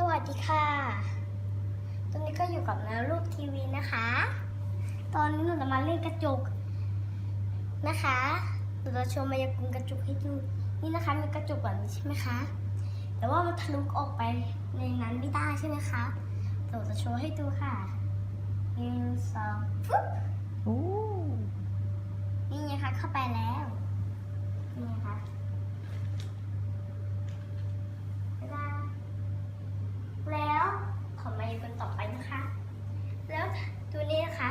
สวัสดีค่ะ ตอนนี้ก็อยู่กับนารูปทีวีนะคะ ตอนนี้หนูจะมาเล่นกระจกนะคะหนูจะโชว์มายากลกระจกให้ดู นี่นะคะมีกระจกแบบนี้ใช่ไหมคะ แต่ว่ามันทะลุออกไปในนั้นไม่ได้ใช่ไหมคะเดี๋ยวจะโชว์ให้ดูค่ะหนึ่งสองปุ๊บ โอ้ นี่ไงคะเข้าไปแล้ว นี่ไงคะบ๊ายบายแล้วขอมายากลต่อไปนะคะ แล้วตัวนี้นะคะ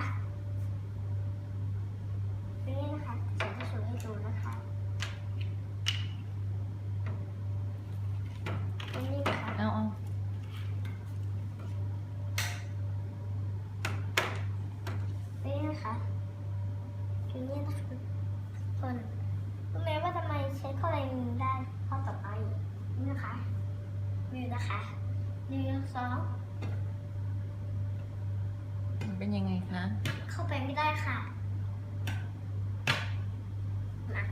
ตัวนี้นะคะฉันจะโชว์ให้ดูนะคะตัวนี้นะคะ เอาเอา นี่นะคะคือ นี่นะคะคนรู้ไหมว่าทำไมใช้เข้าไปมือได้ข้อต่อไปนี่นะคะมือนะคะหนึ่งสองมันเป็นยังไงคะ เข้าไปไม่ได้ค่ะมา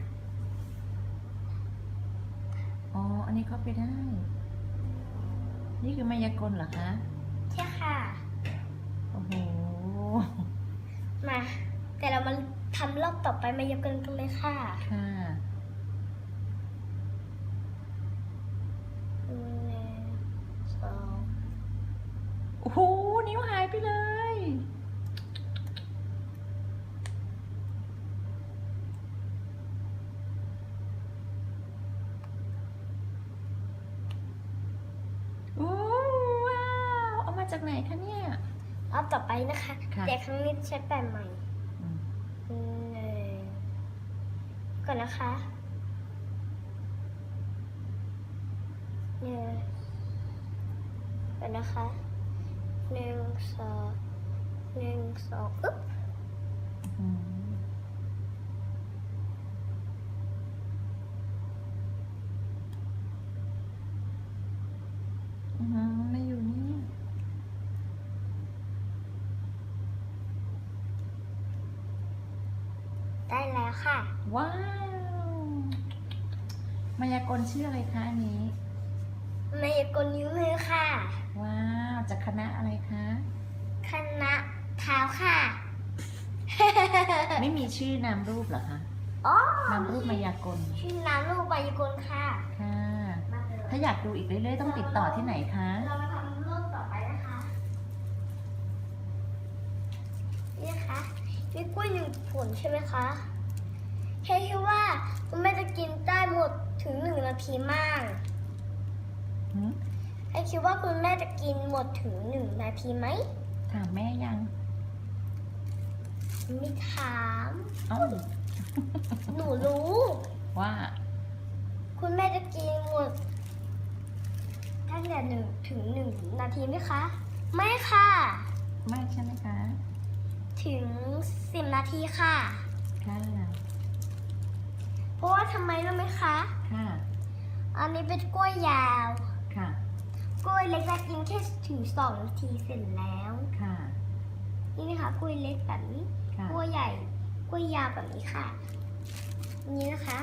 อ๋อ อันนี้เข้าไปได้ นี่คือมายากลเหรอคะ ใช่ค่ะ โอ้โห มาแต่เรามาทำรอบ ต่อไปมายากลกันเลยค่ะค่ะหนึ่งสองโอ้โหนิ้วหายไปเลย โอ้ว้าว เอามาจากไหนคะเนี่ย รอบต่อไปนะคะ ค่ะ แต่ครั้งนี้ใช้แป้นใหม่อืม หนึ่ง ก่อนนะคะหนึ่งก่อนนะคะหนึ่งสองหนึ่งสองอึ๊บ อืมอืมไม่อยู่นี่ ได้ แล้วค่ะ ว้าวมายากลชื่ออะไรคะอันนี้ มายากลนิ้วมือค่ะ ว้าวจากคณะอะไรคะคณะเท้าค่ะ ไม่มีชื่อนามรูปเหรอคะอ๋อนามรูปมายากลชื่อน้ำลูกมายากลค่ะค่ะมาเลยถ้าอยากดูอีกเรื่อยๆต้องติดต่อที่ไหนคะเรามาทำรูปต่อไปนะคะนี่นะคะมีกล้วยหนึ่งผลใช่ไหมคะ แค่คิดว่าคุณแม่จะกินได้หมดถึงหนึ่งนาทีมากหืมแค่คิดว่าคุณแม่จะกินหมดถึงหนึ่งนาทีไหม ถามแม่ยัง ไม่ถามเอ้าหนูรู้ ว่า คุณแม่จะกินหมดตั้งแต่หนึ่งถึงหนึ่งนาทีไหมคะ ไม่ค่ะ ไม่ใช่ไหมคะ ถึงสิบนาทีค่ะค่ะเพ ราะว่าทำไมรู้ไหมคะ ค่ะ อันนี้เป็นกล้วยยาว ค่ะ กล้วยเล็กจะกินแค่ถึงสองนาทีเสร็จแล้ว ค่ะ นี่นะคะกล้วยเล็กแบบนี้ ค่ะ กล้วยใหญ่ กล้วยยาวแบบนี้ค่ะ นี่นะคะ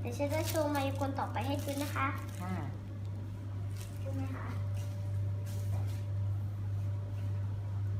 เดี๋ยวฉันจะโชว์มายากลต่อไปให้ดูนะคะค่ะ ดูไหมคะ